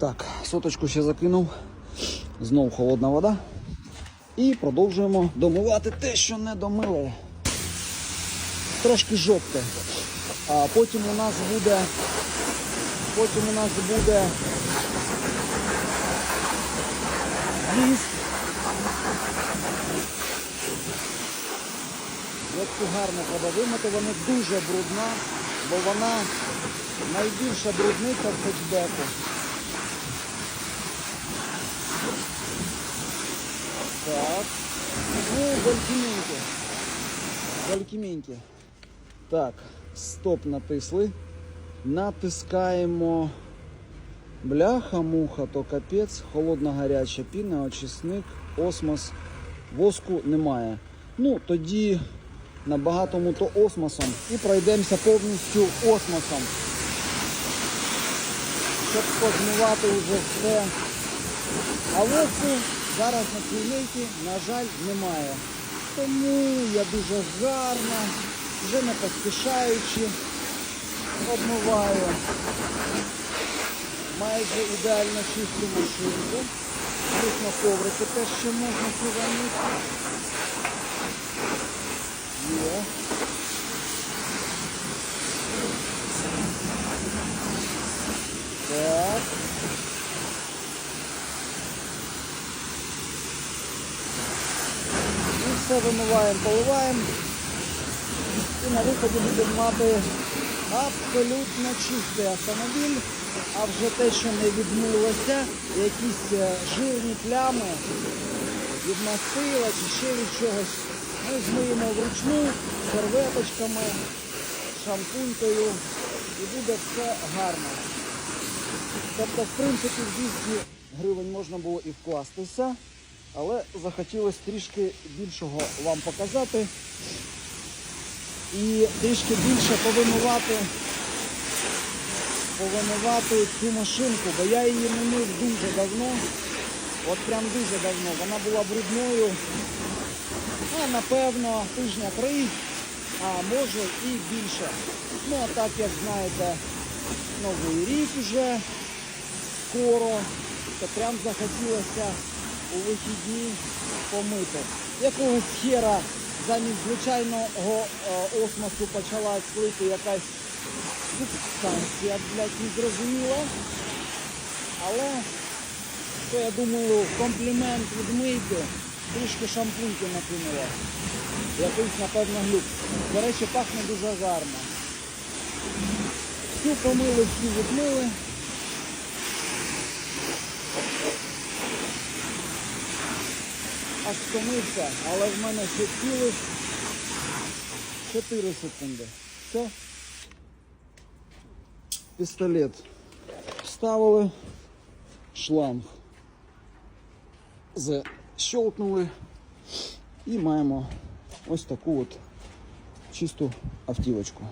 Так, соточку ще закинув. Знов холодна вода. І продовжуємо домивати те, що не домили. Трошки жовте. А потім у нас буде. Потім у нас буде ліс. Яку гарно треба вимити, вона дуже брудна, бо вона найбільша брудниця в хетчбеку. Так. Валькіменьки. Валькіменьки. Так, стоп натисли. Натискаємо бляха, муха, то капець, холодна гаряча піна, очисник, осмос, воску немає. Ну, тоді набагатому то осмосом і пройдемося повністю осмосом. Щоб позмивати вже все. А воску зараз на цій на жаль, немає. Тому я дуже гарно, вже не поспішаючи, обмиваю майже ідеально чисту машинку. Плюс на коврики теж ще можна суванити. Є. Так. І все вимиваємо, поливаємо. І на виході будемо мати абсолютно чистий автомобіль. А вже те, що не відмилося, якісь е, жирні плями від мастила чи ще від чогось, ми змиємо вручну серветочками, шампунькою і буде все гарно. Тобто, в принципі, в 200 гривень можна було і вкластися, але захотілося трішки більшого вам показати і трішки більше повимивати, повимивати цю машинку, бо я її мив дуже давно, от прям дуже давно. Вона була брудною, а напевно тижня три, а може і більше. Ну а так як знаєте, новий рік вже скоро, то прям захотілося у вихідні помити. Якогось хера замість звичайного е, осмосу почала слити якась субстанція, блядь, незрозуміла. Але то я думаю, комплімент від мийки, трішки шампуньки накинула. Якийсь, напевно, глюк. До речі, пахне дуже гарно. Всю помили, всю відмили. Аж але в мене ще цілих 4 секунди. Все. Пістолет вставили, шланг защелкнули і маємо ось таку от чисту автівочку.